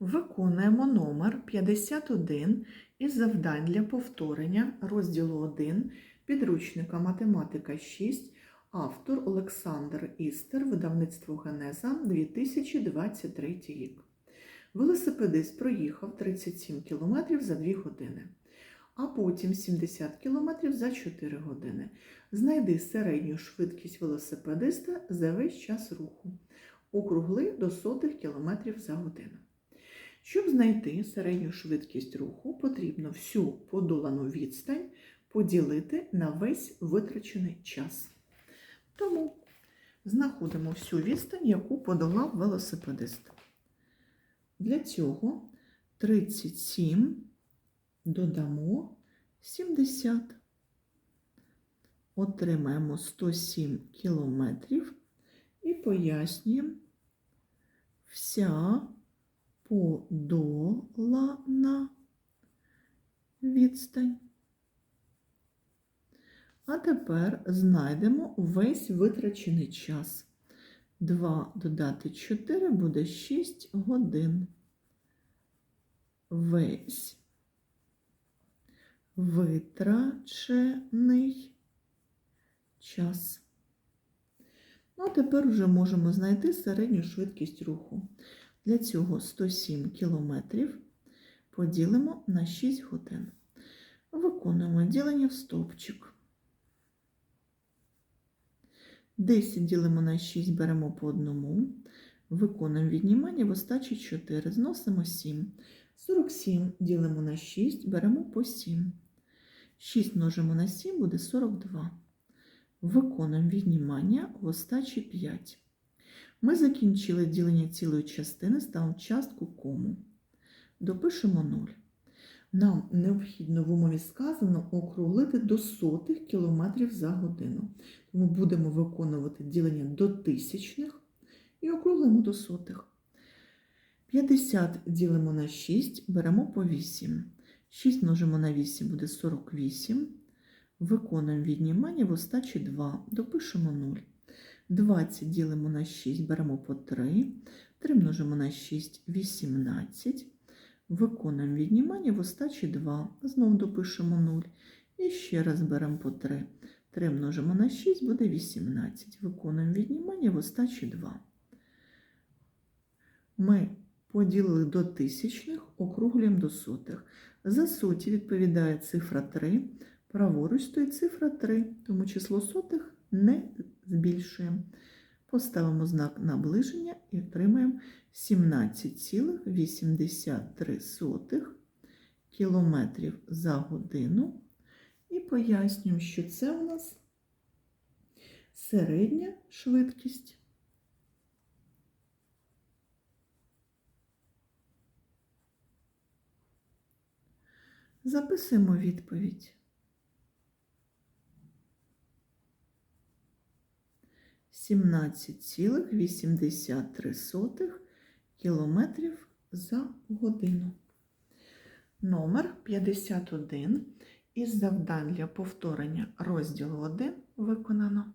Виконуємо номер 51 із завдань для повторення розділу 1 підручника Математика 6, автор Олександр Істер, видавництво Генеза 2023 рік. Велосипедист проїхав 37 км за 2 години, а потім 70 км за 4 години. Знайди середню швидкість велосипедиста за весь час руху. Округли до сотих кілометрів за годину. Щоб знайти середню швидкість руху, потрібно всю подолану відстань поділити на весь витрачений час. Тому знаходимо всю відстань, яку подолав велосипедист. Для цього 37 додамо 70. Отримаємо 107 кілометрів і пояснюємо вся подолана відстань. А тепер знайдемо весь витрачений час. 2 додати 4 буде 6 годин. Весь витрачений час. Ну, а тепер вже можемо знайти середню швидкість руху. Для цього 107 км поділимо на 6 годин. Виконуємо ділення в стовпчик. 10 ділимо на 6, беремо по одному. Виконуємо віднімання в остачі 4, зносимо 7. 47 ділимо на 6, беремо по 7. 6 множимо на 7 буде 42. Виконуємо віднімання в остачі 5. Ми закінчили ділення цілої частини, ставимо частку кому. Допишемо 0. Нам необхідно в умові сказано округлити до сотих кілометрів за годину. Тому будемо виконувати ділення до тисячних і округлимо до сотих. 50 ділимо на 6, беремо по 8. 6 множимо на 8 буде 48. Виконуємо віднімання в остачі 2, допишемо 0. 20 ділимо на 6, беремо по 3. 3 множимо на 6, 18. Виконуємо віднімання в остачі 2. Знову допишемо 0. І ще раз беремо по 3. 3 множимо на 6 буде 18. Виконуємо віднімання в остачі 2. Ми поділили до тисячних, округлюємо до сотих. За соті відповідає цифра 3. Праворуч стоїть цифра 3, тому число сотих не збільшуємо. Поставимо знак наближення і отримаємо 17,83 кілометрів за годину. І пояснюємо, що це у нас середня швидкість. Записуємо відповідь. 17,83 кілометрів за годину. Номер 51 із завдань для повторення розділу 1 виконано.